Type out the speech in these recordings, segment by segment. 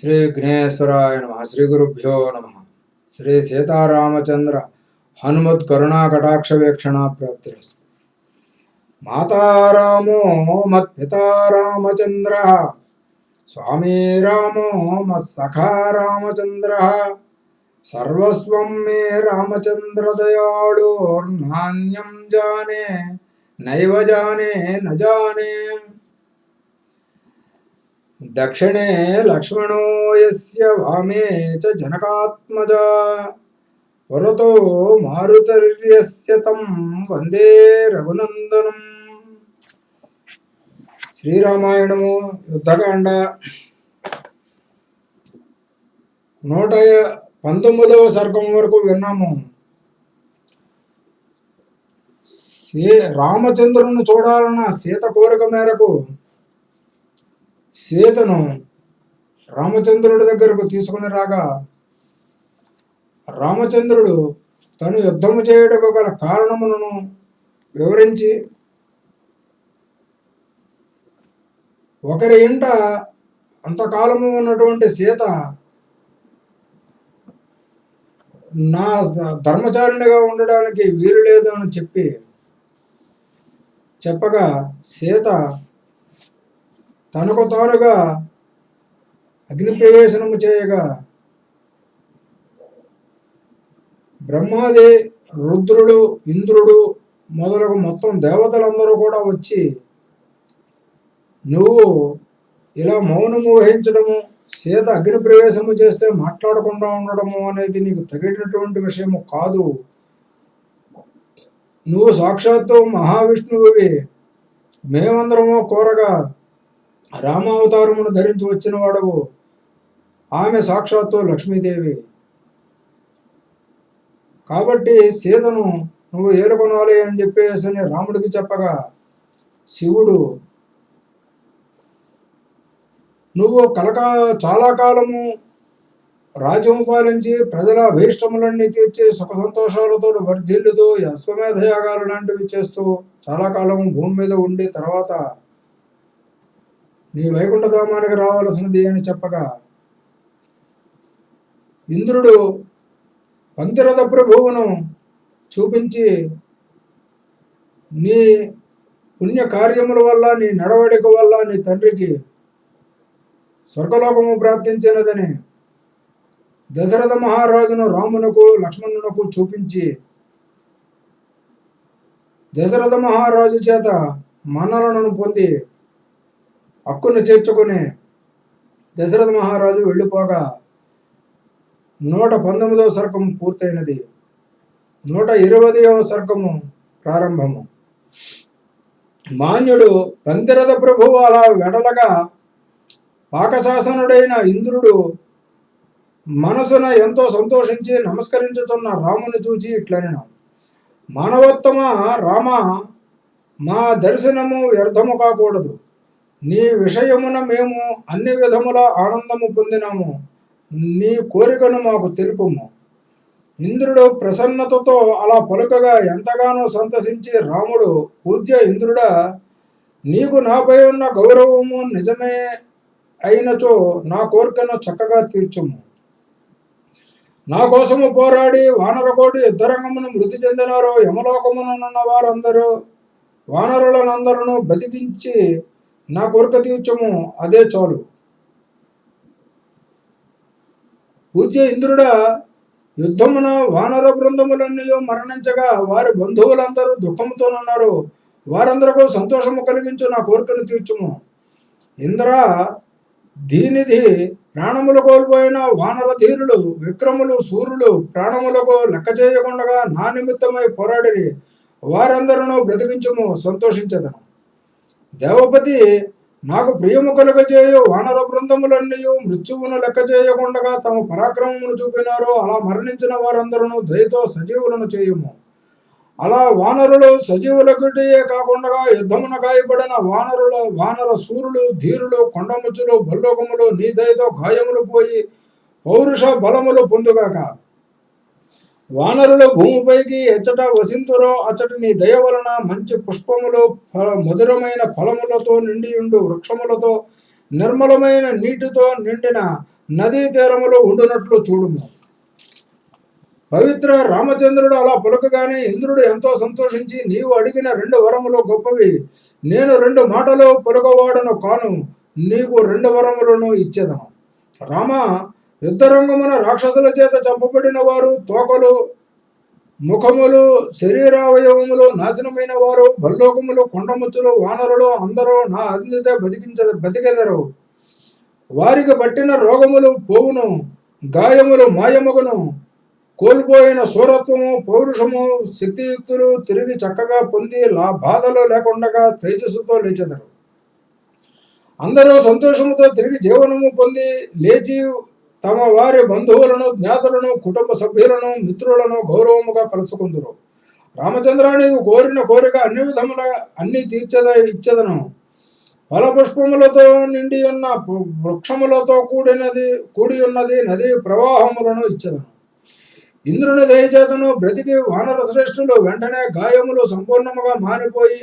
శ్రీ విఘ్నేశ్వరాయ నమ శ్రీ గురుభ్యో నమ శ్రీ సీతారామచంద్ర హనుమత్ కరుణా కటాక్ష వీక్షణ ప్రాప్తిరస్తు మాతారామో మత్పితా రామచంద్ర స్వామీ రామో మత్సఖా రామచంద్ర సర్వస్వం మే రామచంద్ర దయాళోర్నాన్యం జానే నైవ జానే న జానే దక్షిణే లక్ష్మణోయస్య వామే చ జనకాత్మజా. పురతో మారుతర్యస్య తం వందే రఘునందనం. శ్రీరామాయణము యుద్ధకాండ నూట పంతొమ్మిదవ సర్గం వరకు విన్నాము. సీ రామచంద్రుని చూడాలన్న సీత కోరిక మేరకు సీతను రామచంద్రుడి దగ్గరకు తీసుకుని రాగా రామచంద్రుడు తను యుద్ధము చేయడకు గల కారణములను వివరించి ఒకరి ఇంట అంతకాలము ఉన్నటువంటి సీత నా ధర్మచారిణిగా ఉండడానికి వీలు లేదు అని చెప్పి చెప్పగా సీత తనకు తానుగా అగ్నిప్రవేశనము చేయగా బ్రహ్మాది రుద్రుడు ఇంద్రుడు మొదలగు మొత్తం దేవతలందరూ కూడా వచ్చి నువ్వు ఇలా మౌనము వహించడము సీత అగ్నిప్రవేశము చేస్తే మాట్లాడకుండా ఉండడము అనేది నీకు తగినటువంటి విషయము కాదు. నువ్వు సాక్షాత్తు మహావిష్ణువువి మేమందరము కోరగా రామావతారమును ధరించి వచ్చిన వాడవు ఆమె సాక్షాత్తు లక్ష్మీదేవి. కాబట్టి సీతను నువ్వు ఏలుకొనాలి అని చెప్పేసి అని రాముడికి చెప్పగా శివుడు నువ్వు కలకా చాలా కాలము రాజ్యం పాలించి ప్రజల అభీష్టములన్నీ తీర్చి సుఖ సంతోషాలతో వర్ధిల్లుతూ అశ్వమేధ యాగాలు లాంటివి చేస్తూ చాలా కాలం భూమి మీద ఉండి తర్వాత నీ వైకుంఠధామానికి రావాల్సినది అని చెప్పగా ఇంద్రుడు పంతిరథ ప్రభువును చూపించి నీ పుణ్య కార్యముల వల్ల నీ నడవడిక వల్ల నీ తండ్రికి స్వర్గలోకము ప్రాప్తించినదని దశరథ మహారాజును రామునకు లక్ష్మణునకు చూపించి దశరథ మహారాజు చేత మన్నలను పొంది హక్కును చేర్చుకుని దశరథ మహారాజు వెళ్ళిపోగా నూట పంతొమ్మిదవ సర్గం పూర్తయినది. నూట ఇరవదవ సర్గము ప్రారంభము. మాన్యుడు పంతిరథ ప్రభువు అలా వెడలగా పాకశాసనుడైన ఇంద్రుడు మనసున ఎంతో సంతోషించి నమస్కరించుతున్న రాముని చూచి ఇట్లనెను. మానవోత్తమ రామ మా దర్శనము వ్యర్థము కాకూడదు. నీ విషయమున మేము అన్ని విధముల ఆనందము పొందినాము. నీ కోరికను మాకు తెలుపుము. ఇంద్రుడు ప్రసన్నతతో అలా పలుకగా ఎంతగానో సంతసించి రాముడు పూజ్య ఇంద్రుడా నీకు నాపై ఉన్న గౌరవము నిజమే అయినచో నా కోరికను చక్కగా తీర్చుము. నా కోసము పోరాడి వానరకోటి యుద్ధరంగమును మృతి చెందినారో యమలోకమునున్న వారందరూ వానరులనందరూ బతికించి నా కోరిక తీర్చము అదే చాలు. పూజ్య ఇంద్రుడా యుద్ధమున వానర బృందములన్నీ మరణించగా వారి బంధువులందరూ దుఃఖముతోనున్నారు. వారందరికీ సంతోషము కలిగించు నా కోరికను తీర్చుము. ఇంద్ర దీనిది ప్రాణములు కోల్పోయిన వానర ధీరులు విక్రములు సూర్యులు ప్రాణములకు లెక్క చేయకుండా నా నిమిత్తమై పోరాడిరి. వారందరూ బ్రతికించుము సంతోషించదను. దేవపతి నాకు ప్రియము కలుగజేయు వానర బృందములన్నీయు మృత్యువును లెక్క చేయకుండా తమ పరాక్రమమును చూపినారో అలా మరణించిన వారందరూ దయతో సజీవులను చేయుము. అలా వానరులు సజీవులకుటియే కాకుండా యుద్ధమున గాయపడిన వానరుల వానర సూరులు ధీరులు కొండముచ్చులు బల్లోకములు నీ దయతో గాయములు పోయి పౌరుష బలములు పొందుగాక వానరులు భూమిపైకి ఎచ్చట వసింతురో అచ్చటి నీ దయ వలన మంచి పుష్పములు ఫల మధురమైన ఫలములతో నిండియుండు వృక్షములతో నిర్మలమైన నీటితో నిండిన నదీ తీరములో ఉండునట్లు చూడుము. పవిత్ర రామచంద్రుడు అలా పలుకగానే ఇంద్రుడు ఎంతో సంతోషించి నీవు అడిగిన రెండు వరములు గొప్పవి. నేను రెండు మాటలు పలుకవాడను కాను నీకు రెండు వరములను ఇచ్చేదను. రామ యుద్ధరంగమున రాక్షసుల చేత చంపబడిన వారు తోకలు ముఖములు శరీరావయవములు నాశనమైన వారు భల్లోకములు కొండముచ్చులు వానరులు అందరూ నా అగ్నితే బతికించ బతికెదరు. వారికి పట్టిన రోగములు పోవును గాయములు మాయమగును. కోల్పోయిన సూరత్వము పౌరుషము శక్తియుక్తులు తిరిగి చక్కగా పొంది లా బాధలు లేకుండగా తేజస్సుతో లేచెదరు. అందరూ సంతోషముతో తిరిగి జీవనము పొంది లేచి తమ వారి బంధువులను జ్ఞాతులను కుటుంబ సభ్యులను మిత్రులను గౌరవముగా కలుసుకుందరు. రామచంద్రాని కోరిన కోరిక అన్ని విధముల అన్ని తీర్చద ఇచ్చదను. ఫలపుష్పములతో నిండి ఉన్న వృక్షములతో కూడినది కూడి ఉన్నది నది ప్రవాహములను ఇచ్చదను. ఇంద్రుని దయచేతను బ్రతికి వానర శ్రేష్ఠులు వెంటనే గాయములు సంపూర్ణముగా మానిపోయి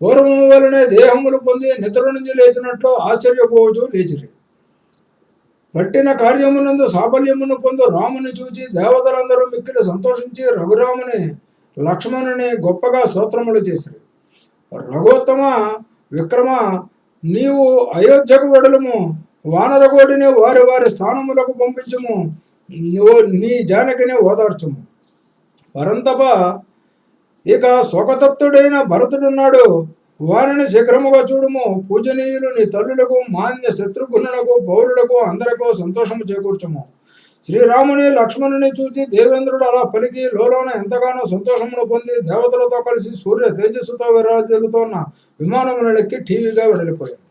పూర్వము వలనే దేహములు పొంది నిద్ర నుంచి లేచినట్లు ఆశ్చర్యపోవచ్చు లేచిరి. పట్టిన కార్యమునందు సాఫల్యమును పొందు రాముని చూచి దేవతలందరూ మిక్కిలి సంతోషించి రఘురాముని లక్ష్మణుని గొప్పగా స్తోత్రములు చేశారు రఘోత్తమ విక్రమ నీవు అయోధ్యకు వెడలము వానరగోడిని వారి వారి స్థానములకు పంపించము నువ్వు నీ జానకిని ఓదార్చుము. పరంతప ఇక శోకతప్తుడైన భరతుడున్నాడు వారిని శీఘ్రముగా చూడుము. పూజనీయులు నీ తల్లులకు మాన్య శత్రుఘ్నులకు పౌరులకు అందరికీ సంతోషము చేకూర్చము. శ్రీరాముని లక్ష్మణుని చూచి దేవేంద్రుడు అలా పలికి లోలోన ఎంతగానో సంతోషమును పొంది దేవతలతో కలిసి సూర్య తేజస్సుతో విరాజిల్లుతోన్న విమానములెక్కి టీవీగా వెడలిపోయాడు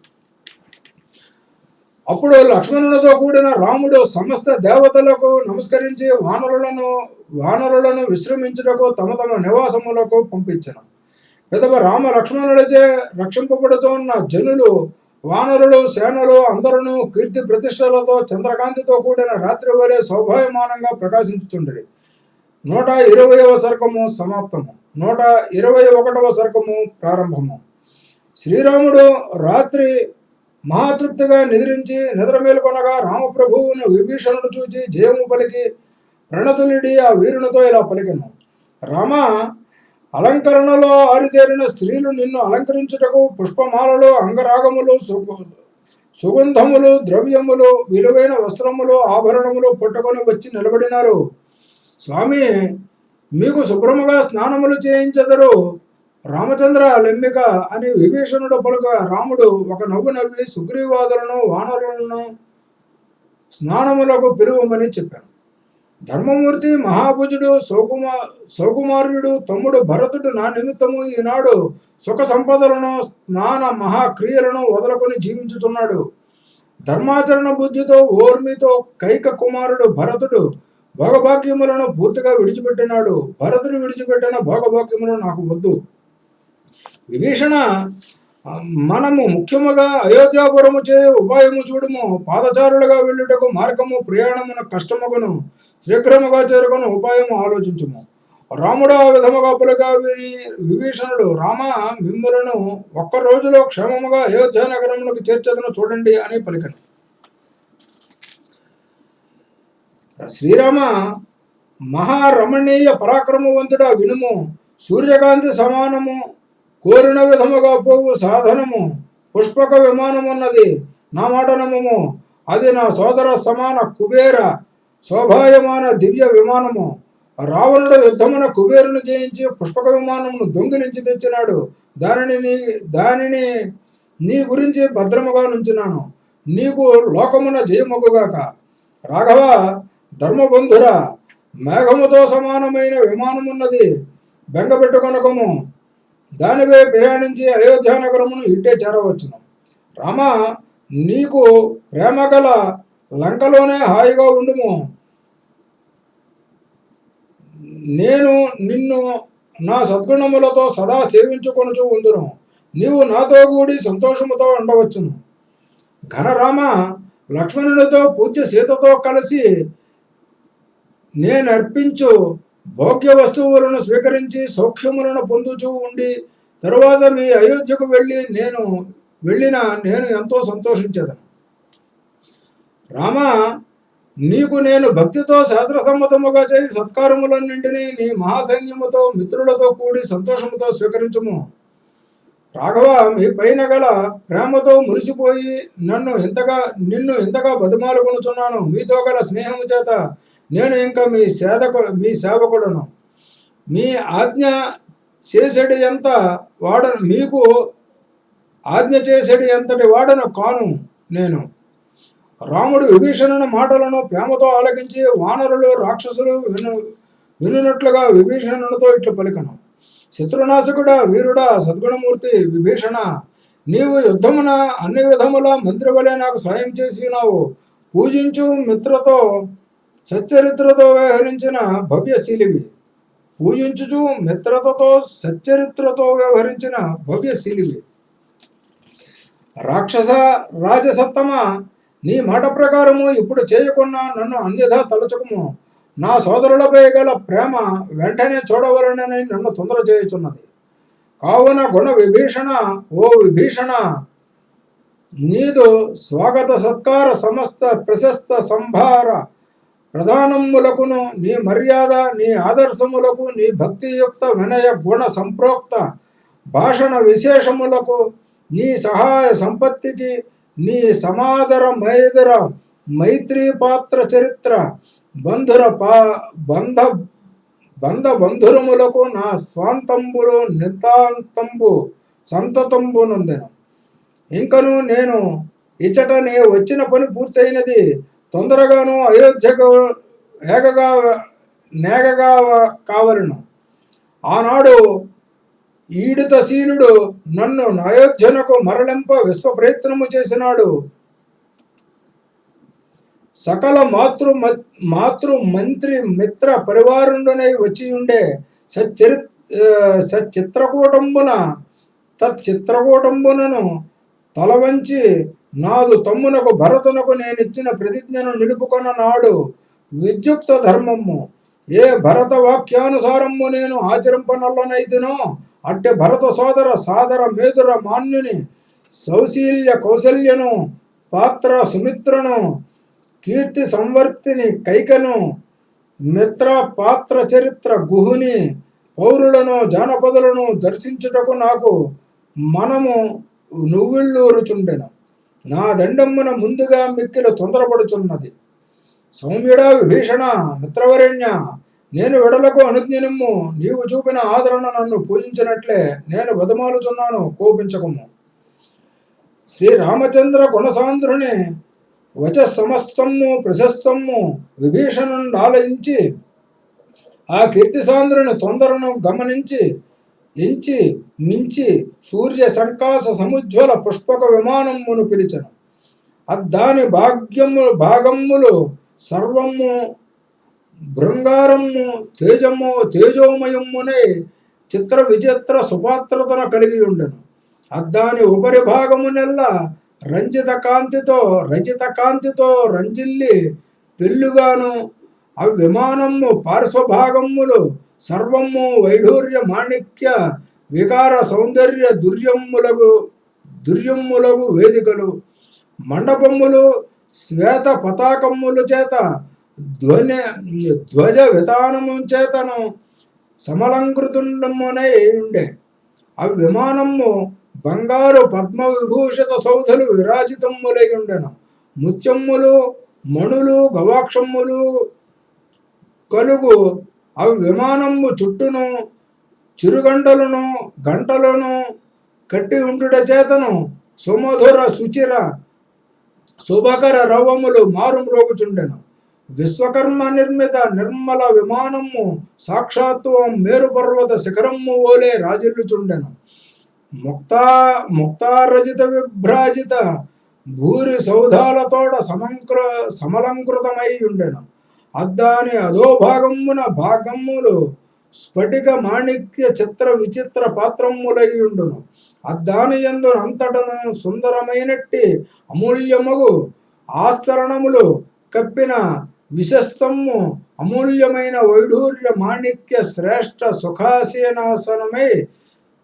అప్పుడు లక్ష్మణునితో కూడిన రాముడు సమస్త దేవతలకు నమస్కరించి వానరులను వానరులను విశ్రమించుటకు తమ తమ నివాసములకు పంపించను. విధవ రామ లక్ష్మణులచే రక్షింపబడుతున్న జనులు వానరులు సేనలు అందరూ కీర్తి ప్రతిష్టలతో చంద్రకాంతితో కూడిన రాత్రి వలె శోభాయమానంగా ప్రకాశించుచుండరి. నూట ఇరవయవ సర్గము సమాప్తము. నూట ఇరవై ఒకటవ సర్గము ప్రారంభము. శ్రీరాముడు రాత్రి మహాతృప్తిగా నిద్రించి నిద్ర మేల్కొనగా రామప్రభువును విభీషణుడు చూచి జయము పలికి ప్రణతులుడి ఆ వీరునితో ఇలా పలికెను. రామ అలంకరణలో ఆరితేరిన స్త్రీలు నిన్ను అలంకరించుటకు పుష్పమాలలు అంగరాగములు సుగంధములు ద్రవ్యములు విలువైన వస్త్రములు ఆభరణములు పట్టుకొని వచ్చి నిలబడినారు. స్వామి మీకు శుభ్రముగా స్నానములు చేయించదరు. రామచంద్ర లెమ్మిక అని విభీషణుడు పలుక రాముడు ఒక నవ్వు నవ్వి సుగ్రీవాదులను వానరులను స్నానములకు పిలువమని చెప్పాను. ధర్మమూర్తి మహాభుజుడు సోకుమా సౌకుమార్యుడు తమ్ముడు భరతుడు నా నిమిత్తము ఈనాడు సుఖ సంపదలను స్నాన మహాక్రియలను వదులుకొని జీవించుతున్నాడు ధర్మాచరణ బుద్ధితో ఓర్మితో కైక కుమారుడు భరతుడు భోగభాగ్యములను పూర్తిగా విడిచిపెట్టినాడు. భరతుడు విడిచిపెట్టిన భోగభాగ్యములు నాకు వద్దు. విభీషణ మనము ముఖ్యముగా అయోధ్యాపురము చే ఉపాయము చూడుము. పాదచారులుగా వెళ్ళుటకు మార్గము ప్రయాణమున కష్టముగును శీఘ్రముగా చేరుకును ఉపాయము ఆలోచించుము. రాముడు ఆ విధముగా పులగా విని విభీషణుడు రామ మిమ్ములను ఒక్క రోజులో క్షేమముగా అయోధ్య నగరములకు చేర్చదను చూడండి అని పలికను. శ్రీరామ మహారమణీయ పరాక్రమవంతుడా వినుము. సూర్యకాంతి సమానము. కోరిన విధముగా పోవు సాధనము పుష్పక విమానమున్నది నా మాట నమ్మము. అది నా సోదర సమాన కుబేర శోభాయమాన దివ్య విమానము. రావణుడు యుద్ధమున కుబేరును జయించి పుష్పక విమానమును దొంగిలించి తెచ్చినాడు. దానిని నీ దానిని నీ గురించి భద్రముగా నుంచున్నాను నీకు లోకమున జయమగుగాక. రాఘవ ధర్మబంధుర మేఘముతో సమానమైన విమానమున్నది. బెంగపెట్టుకొనకము. దానిపై ప్రయాణించి అయోధ్య నగరమును ఇట్టే చేరవచ్చును. రామ నీకు ప్రేమ గల లంకలోనే హాయిగా ఉండుము. నేను నిన్ను నా సద్గుణములతో సదా సేవించుకొనుచు ఉందును నీవు నాతో కూడి సంతోషముతో ఉండవచ్చును. ఘనరామ లక్ష్మణునితో పూజ్య సీతతో కలిసి నేను అర్పించు భోగ్య వస్తువులను స్వీకరించి సౌఖ్యములను పొందుచూ ఉండి తరువాత మీ అయోధ్యకు వెళ్ళి నేను వెళ్ళిన నేను ఎంతో సంతోషించేదను. రామ నీకు నేను భక్తితో శాస్త్రసమ్మతముగా చేయి సత్కారములన్నింటినీ నీ మహాసైన్యముతో మిత్రులతో కూడి సంతోషముతో స్వీకరించుము. రాఘవ మీ పైన గల ప్రేమతో మురిసిపోయి నన్ను ఎంతగా నిన్ను ఎంతగా బతిమాలుకొనుచున్నాను. మీతో గల స్నేహము చేత నేను ఇంకా మీ సేదకు మీ సేవకుడను. మీ ఆజ్ఞ చేసేటి ఎంత వాడ మీకు ఆజ్ఞ చేసేటి ఎంతటి వాడను కాను నేను. రాముడు విభీషణుని మాటలను ప్రేమతో ఆలకించి వానరులు రాక్షసులు విను వినున్నట్లుగా విభీషణునితో ఇట్లు పలికను. శత్రునాశకుడా వీరుడా సద్గుణమూర్తి విభీషణ నీవు యుద్ధమున అన్ని విధముల మంత్రి వలె నాకు సాయం చేసినావు. పూజించు మిత్రతో సచ్చరిత్రతో వ్యవహరించిన భవ్యశీలివి. పూజించుచు మిత్రతతో సచ్చరిత్రతో వ్యవహరించిన భవ్యశీలివి. రాక్షస రాజసత్తమ నీ మాట ప్రకారము ఇప్పుడు చేయకున్నా నన్ను అన్యథా తలచకము. నా సోదరులపై గల ప్రేమ వెంటనే చూడవలనని నన్ను తొందర చేయుచున్నది. కావున గుణ విభీషణ ఓ విభీషణ నీదు స్వాగత సత్కార సమస్త ప్రశస్త సంభార ప్రధానములకును నీ మర్యాద నీ ఆదర్శములకు నీ భక్తియుక్త వినయ గుణ సంప్రోక్త భాషణ విశేషములకు నీ సహాయ సంపత్తికి నీ సమాదర మైదర మైత్రీ పాత్ర చరిత్ర బంధుర పా బంధ బంధ బంధురములకు నా స్వాంతంబులు నితాంతంబు సంతతంబునందెను ఇంకను నేను ఇచ్చట నే వచ్చిన పని పూర్తయినది తొందరగాను అయోధ్యకు ఏగగా నేగగా కావలను. ఆనాడు ఈడితశీలుడు నన్ను అయోధ్యనకు మరలింప విశ్వ ప్రయత్నము చేసినాడు. సకల మాతృ మాతృ మంత్రి మిత్ర పరివారుండునై వచ్చి ఉండే సచ్చరి సచిత్రకూటంబున తచ్చిత్రకూటంబునను చిత్రకూటంబునను తలవంచి నాదు తమ్మునకు భరతునకు నేనిచ్చిన ప్రతిజ్ఞను నిలుపుకొన్న నాడు విద్యుక్త ధర్మము. ఏ భరత వాక్యానుసారము నేను ఆచరింపనల్లనైతినో? అట్టి భరత సోదర సాదర మేదుర మాన్యుని సౌశీల్య కౌశల్యను పాత్ర సుమిత్రను కీర్తి సంవర్తిని కైకను మిత్ర పాత్ర చరిత్ర గుహుని పౌరులను జానపదులను దర్శించుటకు నాకు మనము నువ్విళ్ళూరుచుండెను. నా దండమ్మున ముందుగా మిక్కిల తొందరపడుచున్నది. సౌమ్యుడా విభీషణ మిత్రవరేణ్య నేను విడలకు అనుజ్ఞనిమ్ము. నీవు చూపిన ఆదరణ నన్ను పూజించినట్లే నేను బదమాలుచున్నాను కోపించకము. శ్రీరామచంద్ర గుణసాంధ్రుని వచస్సమస్తము సమస్తము ప్రశస్తము విభీషణుండాలయించి ఆ కీర్తిసాంద్రుని తొందరను గమనించి ఎంచి మించి సూర్య సంకాస సముజ్వల పుష్పక విమానమును పిలిచను. అద్దాని భాగ్యము భాగమ్ములు సర్వము బృంగారము తేజము తేజోమయమునే చిత్ర విచిత్ర సుపాత్రతను కలిగి ఉండెను. అద్దాని ఉపరి భాగమునెల్లా రంజిత కాంతితో రచిత కాంతితో రంజిల్లి పెళ్ళుగాను అవి విమానము పార్శ్వభాగములు సర్వము వైఢూర్య మాణిక్య వికార సౌందర్య దుర్యమ్ములగు దుర్యమ్ములగు వేదికలు. మండపములు శ్వేత పతాకముల చేత ధ్వని ధ్వజ విధానము చేతను సమలంకృతుండమునై ఉండే. అవి విమానము బంగారు పద్మ విభూషిత సౌధలు విరాజితమ్ములై ఉండెను. ముత్యమ్ములు మణులు గవాక్షమ్ములు కలుగు అవి విమానము చుట్టూను చిరుగంటలను గంటలను కట్టి ఉండుట చేతను. సుమధుర సుచిర శుభకర రవములు మారుమ్రోగుచుండెను. విశ్వకర్మ నిర్మిత నిర్మల విమానము సాక్షాత్వం మేరుపర్వత శిఖరము ఓలే రాజిల్లుచుండెను. ముక్తా ముక్తారజిత విభ్రాజిత భూరి సౌధాలతోడ సమంక్ర సమలంకృతమై ఉండెను. అద్దాని అధోభాగమున భాగములు స్ఫటిక మాణిక్య చిత్ర విచిత్ర పాత్రములై ఉండును. అద్దాని ఎందు అంతటను సుందరమైనట్టి అమూల్యమగు ఆస్తరణములు కప్పిన విశస్తము అమూల్యమైన వైఢూర్య మాణిక్య శ్రేష్ఠ సుఖాసీనాసనమై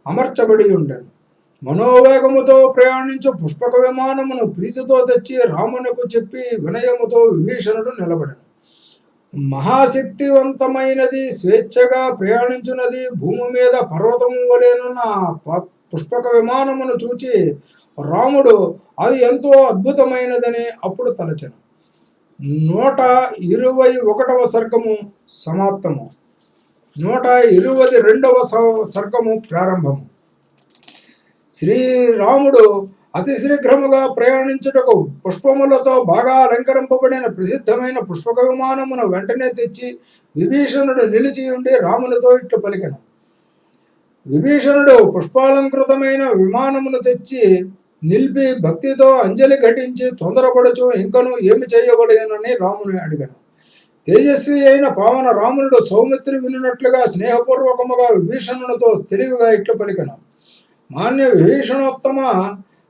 అమర్చబడి ఉండను. మనోవేగముతో ప్రయాణించు పుష్పక విమానమును ప్రీతితో తెచ్చి రామునకు చెప్పి వినయముతో విభీషణుడు నిలబడను. మహాశక్తివంతమైనది స్వేచ్ఛగా ప్రయాణించున్నది భూమి మీద పర్వతము వలెనున్న ప- పుష్పక విమానమును చూచి రాముడు అది ఎంతో అద్భుతమైనదని అప్పుడు తలచను. నూట ఇరవై ఒకటవ సర్గము సమాప్తము. నూట ఇరవై రెండవ సర్గము ప్రారంభము. శ్రీరాముడు అతి శీఘ్రముగా ప్రయాణించుటకు పుష్పములతో బాగా అలంకరింపబడిన ప్రసిద్ధమైన పుష్పక విమానమును వెంటనే తెచ్చి విభీషణుడు నిలిచి ఉండి రామునితో ఇట్లు పలికెను. విభీషణుడు పుష్పాలంకృతమైన విమానమును తెచ్చి నిలిపి భక్తితో అంజలి ఘటించి తొందరపడుచు ఇంకను ఏమి చేయవలేనని రాముని అడిగను. తేజస్వి అయిన పావన రామునుడు సౌమిత్రి వినున్నట్లుగా స్నేహపూర్వకముగా విభీషణునితో తెలివిగా ఇట్లు పలికెను. మాన్య విభీషణోత్తమ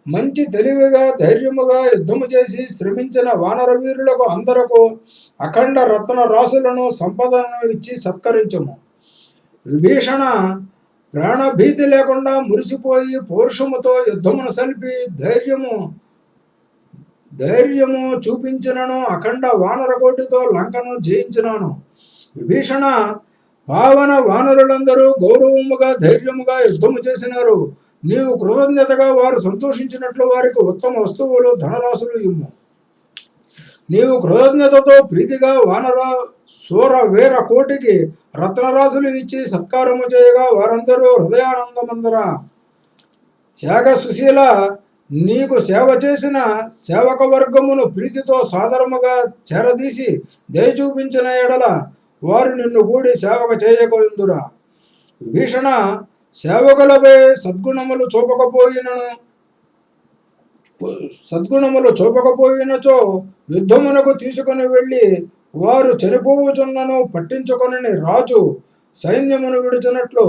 మంచి తెలివిగా ధైర్యముగా యుద్ధము చేసి శ్రమించిన వానర వీరులకు అందరకు అఖండ రత్న రాసులను సంపదలను ఇచ్చి సత్కరించము. విభీషణ ప్రాణభీతి లేకుండా మురిసిపోయి పౌరుషముతో యుద్ధమును సల్పి ధైర్యము ధైర్యము చూపించినను అఖండ వానరకోటితో లంకను జయించినాను. విభీషణ పావన వానరులందరూ గౌరవముగా ధైర్యముగా యుద్ధము చేసినారు. నీవు కృతజ్ఞతగా వారు సంతోషించినట్లు వారికి ఉత్తమ వస్తువులు ధనరాశులు ఇమ్ము. నీవు కృతజ్ఞతతో ప్రీతిగా వానర సూర వీర కోటికి రత్నరాశులు ఇచ్చి సత్కారము చేయగా వారందరూ హృదయానందమందర. త్యాగ సుశీల నీకు సేవ చేసిన సేవక వర్గమును ప్రీతితో సాదరముగా చేరదీసి దయ చూపించిన ఎడల వారు నిన్ను కూడి సేవక చేయకుందురా విభీషణ సేవకులపై సద్గుణములు చూపకపోయినను. సద్గుణములు చూపకపోయినచో యుద్ధమునకు తీసుకుని వెళ్ళి వారు చనిపోవుచున్నను పట్టించుకొనని రాజు సైన్యమును విడిచినట్లు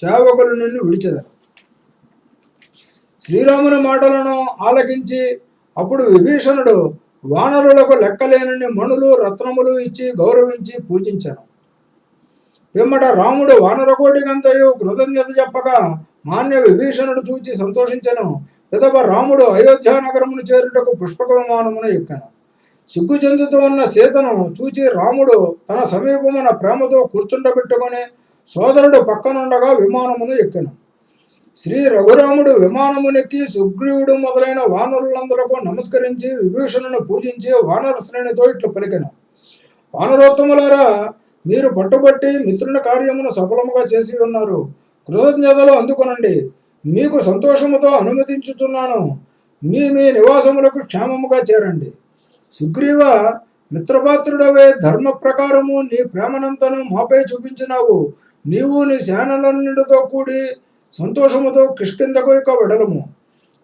సేవకులు నిన్ను విడిచెదరు. శ్రీరాముని మాటలను ఆలకించి అప్పుడు విభీషణుడు వానరులకు లెక్కలేనని మణులు రత్నములు ఇచ్చి గౌరవించి పూజించను. పిమ్మట రాముడు వానరకోటికంతయు కృతజ్ఞత చెప్పగా మాన్య విభీషణుడు చూచి సంతోషించను. పిదప రాముడు అయోధ్య నగరమును చేరుటకు పుష్పక విమానమును ఎక్కాను. సిగ్గు చెందుతూ ఉన్న సీతను చూచి రాముడు తన సమీపమున ప్రేమతో కూర్చుండబెట్టుకొని సోదరుడు పక్కనుండగా విమానమును ఎక్కెను. శ్రీ రఘురాముడు విమానమునెక్కి సుగ్రీవుడు మొదలైన వానరులందరకు నమస్కరించి విభీషణును పూజించి వానర శ్రేణితో ఇట్లు పలికెను. వానరోత్తములారా మీరు పట్టుబట్టి మిత్రుని కార్యమును సఫలముగా చేసి ఉన్నారు. కృతజ్ఞతలు అందుకొనండి. మీకు సంతోషముతో అనుమతించుచున్నాను. మీ మీ నివాసములకు క్షేమముగా చేరండి. సుగ్రీవ మిత్రపాత్రుడవే ధర్మ ప్రకారము నీ ప్రేమనంతను మాపై చూపించినావు. నీవు నీ సేనలన్నిటితో కూడి సంతోషముతో కిష్కిందకు యొక్క విడలము.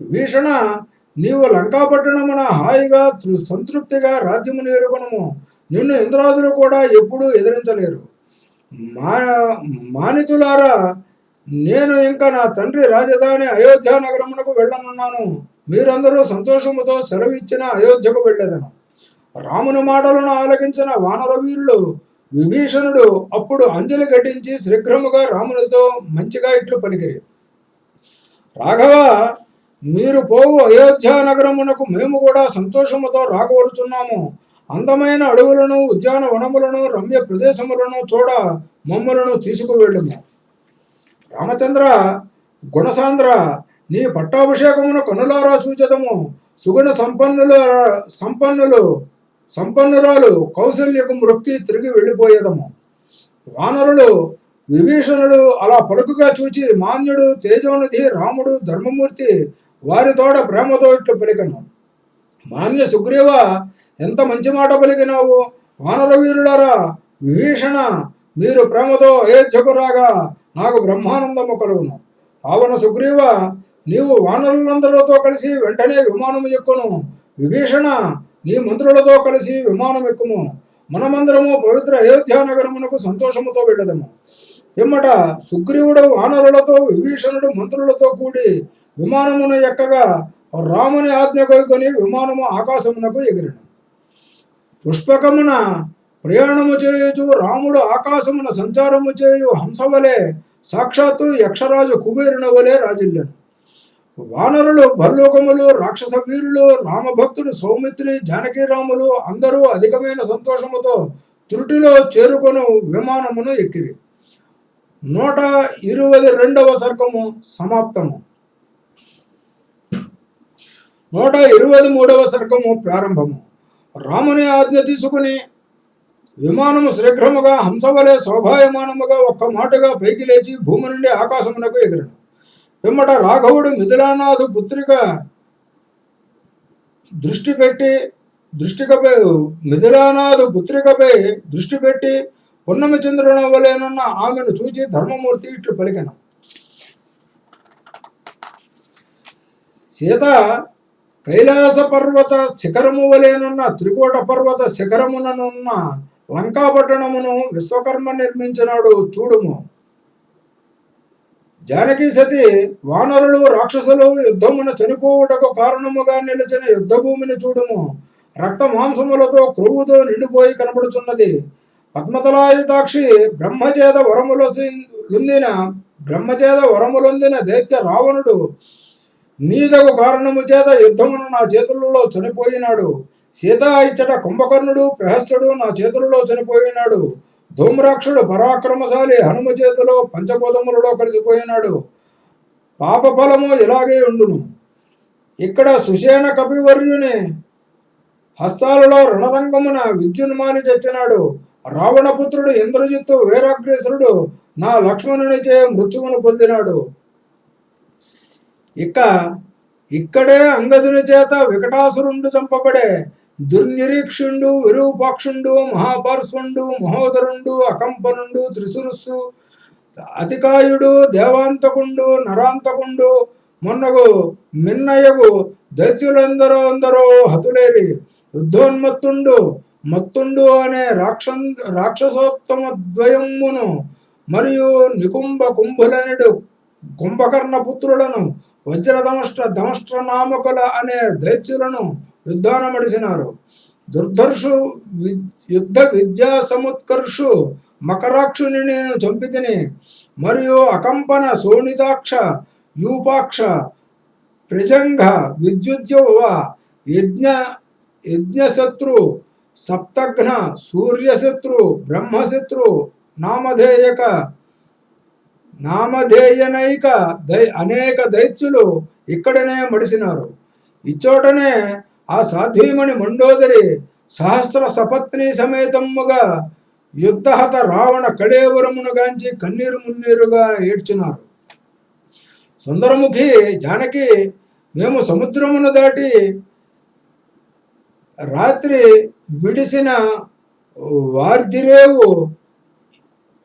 విభీషణ నీవు లంకాపట్టణమున హాయిగా తృ- సంతృప్తిగా రాజ్యమును ఎరుగనము. నిన్ను ఇంద్రాదులు కూడా ఎప్పుడూ ఎదిరించలేరు. మా మానితులారా నేను ఇంకా నా తండ్రి రాజధాని అయోధ్య నగరమునకు వెళ్ళనున్నాను. మీరందరూ సంతోషముతో సెలవిచ్చిన అయోధ్యకు వెళ్ళేదను. రాముని మాటలను ఆలకించిన వానర వీరులు విభీషణుడు అప్పుడు అంజలి ఘటించి శీఘ్రముగా రామునితో మంచిగా ఇట్లు పలికిరి. రాఘవ మీరు పోవు అయోధ్య నగరమునకు మేము కూడా సంతోషముతో రాగోరుచున్నాము. అందమైన అడవులను ఉద్యానవనములను రమ్య ప్రదేశములను చూడ మమ్మలను తీసుకువెళ్ళము రామచంద్ర గుణసాంద్ర నీ పట్టాభిషేకమును కనులారా చూచెదము. సుగుణ సంపన్నుల సంపన్నులు సంపన్నురాలు కౌశల్యకు మృక్కి తిరిగి వెళ్ళిపోయేదము. వానరులు విభీషణుడు అలా పలుకుగా చూచి మాన్యుడు తేజోనిధి రాముడు ధర్మమూర్తి వారితోడ ప్రేమతో ఇట్లు పలికను. మాన్య సుగ్రీవ ఎంత మంచి మాట పలికినావు? వానర వీరులరా విభీషణ మీరు ప్రేమతో అయోధ్యకు రాగా నాకు బ్రహ్మానందము కలుగును. పావన సుగ్రీవ నీవు వానరులందరితో కలిసి వెంటనే విమానము ఎక్కును. విభీషణ నీ మంత్రులతో కలిసి విమానం ఎక్కుము. మనమందరము పవిత్ర అయోధ్య నగరమునకు సంతోషముతో వెళ్ళదము. పిమ్మట సుగ్రీవుడు వానరులతో విభీషణుడు మంత్రులతో కూడి విమానమును ఎక్కగా రాముని ఆజ్ఞ కొనుకొని విమానము ఆకాశమునకు ఎగిరిన. పుష్పకమున ప్రయాణము చేయుచు రాముడు ఆకాశమున సంచారము చేయు హంసవలే సాక్షాత్తు యక్షరాజు కుబేరుని వలె రాజిల్లను. వానరులు భల్లోకములు రాక్షస వీరులు రామభక్తుడు సౌమిత్రి జానకీరాములు అందరూ అధికమైన సంతోషముతో త్రుటిలో చేరుకొను విమానమును ఎక్కిరి. నూట ఇరవై రెండవ సర్గము సమాప్తము. నూట ఇరవై మూడవ సర్గము ప్రారంభము. రాముని ఆజ్ఞ తీసుకుని విమానము శీఘ్రముగా హంసవలే శోభాయమానముగా ఒక్క మాటగా పైకి లేచి భూమి నుండి ఆకాశమునకు ఎగిరను. పిమ్మట రాఘవుడు మిథిలానాథు పుత్రిక దృష్టి పెట్టి దృష్టికపై మిథిలానాథు పుత్రికపై దృష్టి పెట్టి పున్నమి చంద్రుడు వలెనున్న ఆమెను చూచి ధర్మమూర్తి ఇట్లు పలికెను. సీత కైలాస పర్వత శిఖరము వలెనున్న త్రికోట పర్వత శిఖరముననున్న లంకాపట్టణమును విశ్వకర్మ నిర్మించినాడు. చూడుము. జానకి సతి వానరులు రాక్షసులు యుద్ధమున చనిపోవుటకు కారణముగా నిలిచిన యుద్ధభూమిని చూడుము. రక్త మాంసములతో క్రొవ్వుతో నిండిపోయి కనబడుచున్నది. పద్మతలాయుతాక్షి బ్రహ్మచేత వరముల లొందిన బ్రహ్మచేత వరములొందిన దైత్య రావణుడు నీదకు కారణము చేత యుద్ధమును నా చేతులలో చనిపోయినాడు. సీతా ఇచ్చట కుంభకర్ణుడు ప్రహస్తుడు నా చేతులలో చనిపోయినాడు. ధూమ్రాక్షుడు పరాక్రమశాలి హనుమ చేతిలో పంచభూతములలో కలిసిపోయినాడు. పాప ఫలము ఇలాగే ఉండును. ఇక్కడ సుషేణ కపివర్యుని హస్తాలలో రణరంగమున విద్యున్మాని చచ్చినాడు రావణపుత్రుడు ఇంద్రజిత్తు వీరాగ్రేసురుడు నా లక్ష్మణునిచే మృత్యువును పొందినాడు. ఇక ఇక్కడే అంగదుని చేత వికటాసురుండు చంపబడే దుర్నిరీక్షుండు విరూపాక్షుండు మహాపార్శ్వండు మహోదరుండు అకంపనుండు త్రిశురుస్సు అతికాయుడు దేవాంతకుండు నరాంతకుండు మొన్నగు మిన్నయగు దైత్యులందరూ అందరూ హతులేరి యుద్ధోన్మత్తుండు మత్తుండు అనే రాక్ష రాక్షసోత్తమ ద్వయమును మరియు నికుంభ కుంభులనుడు కుంభకర్ణ పుత్రులను వజ్రదంష్ట దంష్ట్రనామకుల అనే దైత్యులను యుద్ధానమడిసినారు. దుర్ధర్షు యుద్ధ విద్యా సముత్కర్షు మకరాక్షుని నేను చంపితిని. మరియు అకంపన సోనితాక్ష యూపాక్ష ప్రజంఘ విద్యుద్యోవ యజ్ఞ యజ్ఞశత్రు సప్తఘ్న సూర్యశత్రు బ్రహ్మశత్రు నామధేయక నామధేయనైక దై అనేక దైత్యులు ఇక్కడనే మడిసినారు. ఇచ్చోటనే ఆ సాధ్వీమణి మండోదరి సహస్ర సపత్ని సమేతముగా యుద్ధహత రావణ కళేవరమునుగాంచి కన్నీరు మున్నీరుగా ఏడ్చినారు. సుందరముఖి జానకి మేము సముద్రమును దాటి రాత్రి విడిసిన వార్దిరేవు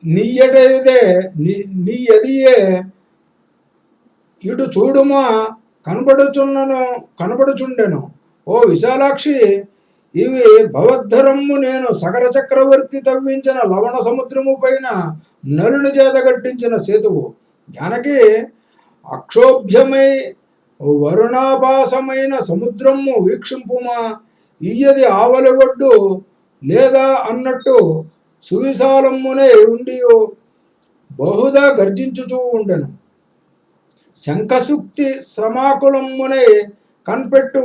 నీయటదే నీ నీ ఎదియే ఇటు చూడుమా కనబడుచున్నను కనబడుచుండెను. ఓ విశాలాక్షి ఇవి భవద్ధరమ్ము నేను సగర చక్రవర్తి తవ్వించిన లవణ సముద్రము పైన నలుని చేత కట్టించిన సేతువు. జానకి అక్షోభ్యమై వరుణాభాసమైన సముద్రము వీక్షింపుమా ఇయ్యది ఆవలి ఒడ్డు లేదా అన్నట్టు సువిశాలమ్మునే ఉండి బహుదా గర్జించుచూ ఉండెను. శంఖసుక్తి సమాకులమ్మునే కనిపెట్టు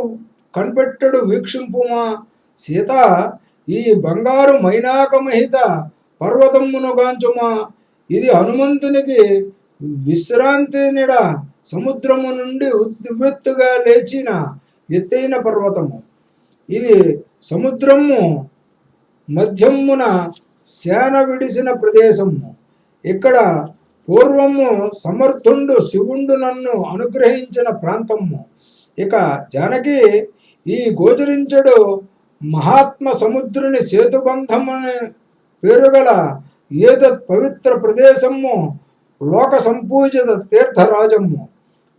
కనిపెట్టడు వీక్షింపుమా? సీత ఈ బంగారు మైనాకమహిత పర్వతమ్మును గాంచుమా? ఇది హనుమంతునికి విశ్రాంతి నిడ సముద్రము నుండి ఉద్వెత్తుగా లేచిన ఎత్తైన పర్వతము. ఇది సముద్రము మధ్యమున సేన విడిసిన ప్రదేశము. ఇక్కడ పూర్వము సమర్థుండు శివుండు నన్ను అనుగ్రహించిన ప్రాంతము. ఇక జానకి ఈ గోచరించడు మహాత్మ సముద్రుని సేతుబంధముని పేరుగల ఏదత్ పవిత్ర ప్రదేశము లోక సంపూజిత తీర్థరాజము.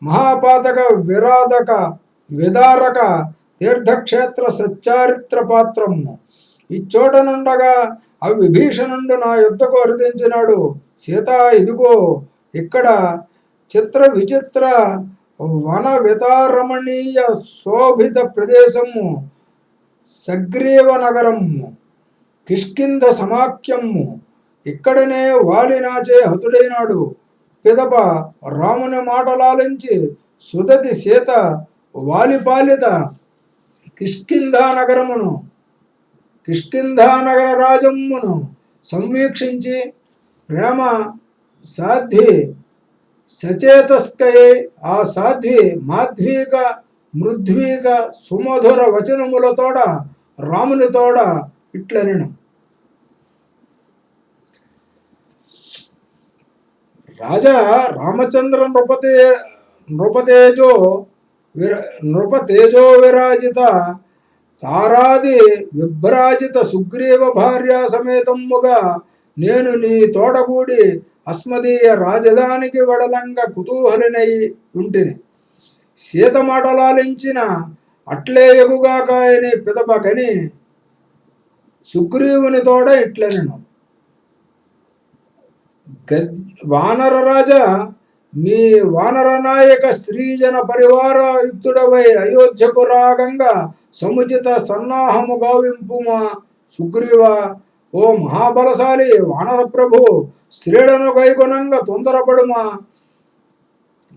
మహాపాతక విరాధక విదారక తీర్థక్షేత్ర సచ్చారిత్ర పాత్రము. ఇచ్చోటనుండగా అవి విభీషణుండు నా యుద్ధకు అరుదించినాడు. సీత ఇదిగో ఇక్కడ చిత్ర విచిత్ర వన వితారమణీయ శోభిత ప్రదేశము సగ్రీవ నగరము కిష్కింధ సమాఖ్యము ఇక్కడనే వాలినాచే హతుడైనాడు. పిదప రాముని మాటలాలించి సుదతి సీత వాలిపాలిత కిష్కింధా నగరమును కిష్కింధానగర రాజమ్మును సంవీక్షించి ప్రేమ సాధ్వి సచేతస్కై ఆ సాధ్వి మాధ్వీక మృధ్వీక సుమధుర వచనములతోడ రామునితోడ ఇట్లనెను. రాజా రామచంద్ర నృపతే నృపతేజో విర నృపతేజో విరాజిత తారాది విభ్రాజిత సుగ్రీవ భార్య సమేతముగా నేను నీ తోడగూడి అస్మదీయ రాజధానికి వడలంగ కుతూహలినై ఉంటిని. సీత మాటలాలించిన అట్లే ఎగుగా కాయని పిదపకని సుగ్రీవుని తోడ ఇట్లనెను. గద్ వానర రాజా మీ వానర నాయక స్త్రీజన పరివార యుక్తుడవై అయోధ్యకు రాగంగా సముచిత సన్నాహము గావింపుమా. సుగ్రీవ ఓ మహాబలశాలి వానర ప్రభు స్త్రీలను గైకొనంగా తొందరపడుమా.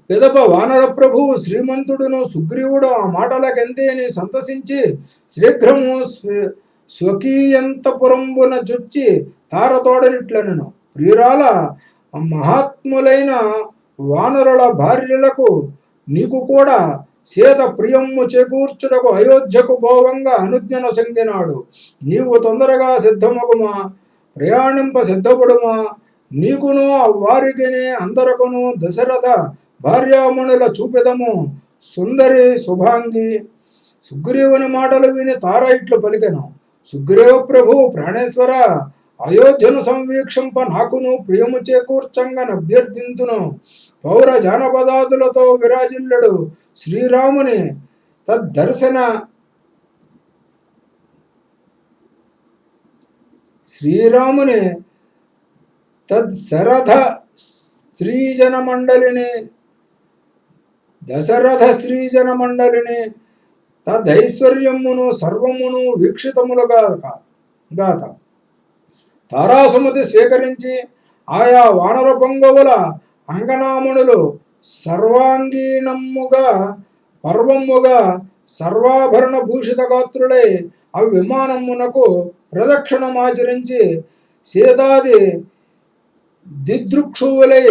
పిదప వానర ప్రభు శ్రీమంతుడును సుగ్రీవుడు ఆ మాటలకెంతేని సంతసించి శీఘ్రము స్వకీయంతపురంబున జొచ్చి తారతోడనిట్లనెను. ప్రియురాల మహాత్ములైన వానరుల భార్యలకు నీకు కూడా సీత ప్రియమ్ము చేకూర్చుటకు అయోధ్యకు భోగంగా అనుజ్ఞన సంగినాడు నీవు తొందరగా సిద్ధమగుమా? ప్రయాణింప సిద్ధపడుమా? నీకును వారికిని అందరకును దశరథ భార్యామణుల చూపెదము. సుందరి శుభాంగి. సుగ్రీవుని మాటలు విని తార ఇట్లు పలికెను. సుగ్రీవ ప్రభు ప్రాణేశ్వర అయోధ్యను సంవీక్షింప నాకును ప్రియము చేకూర్చంగా అభ్యర్థింతును పౌర జానపదాదులతో విరాజిల్లుడు శ్రీరాముని తద్దర్శన శ్రీరాముని తత్సరథ స్త్రీజన మండలిని దశరథ స్త్రీజన మండలిని తదైశ్వర్యమును సర్వమును వీక్షితములుగా గాత. తారాసుమతి స్వీకరించి ఆయా వానర పొంగవుల అంగనామణులు సర్వాంగీణముగా పర్వముగా సర్వాభరణ భూషిత గాత్రులై అవి విమానమునకు ప్రదక్షిణమాచరించి సీతాది దిదృక్షువులై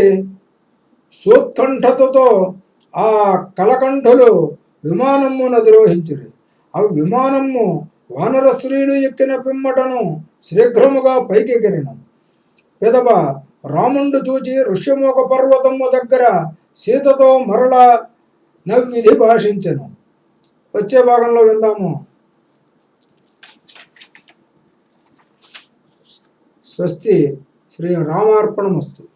సోత్కంఠతతో ఆ కలకంఠులు విమానమున ద్రోహించిరి అవి విమానము వానర స్త్రీలు ఎక్కిన పిమ్మటను శీఘ్రముగా పైకెగిరిన పెదవ రాముండు చూచి ఋష్యమోక పర్వతము దగ్గర సీతతో మరలా నవ్విధి భాషించెను. వచ్చే భాగంలో విందాము. స్వస్తి శ్రీ రామార్పణమస్తు.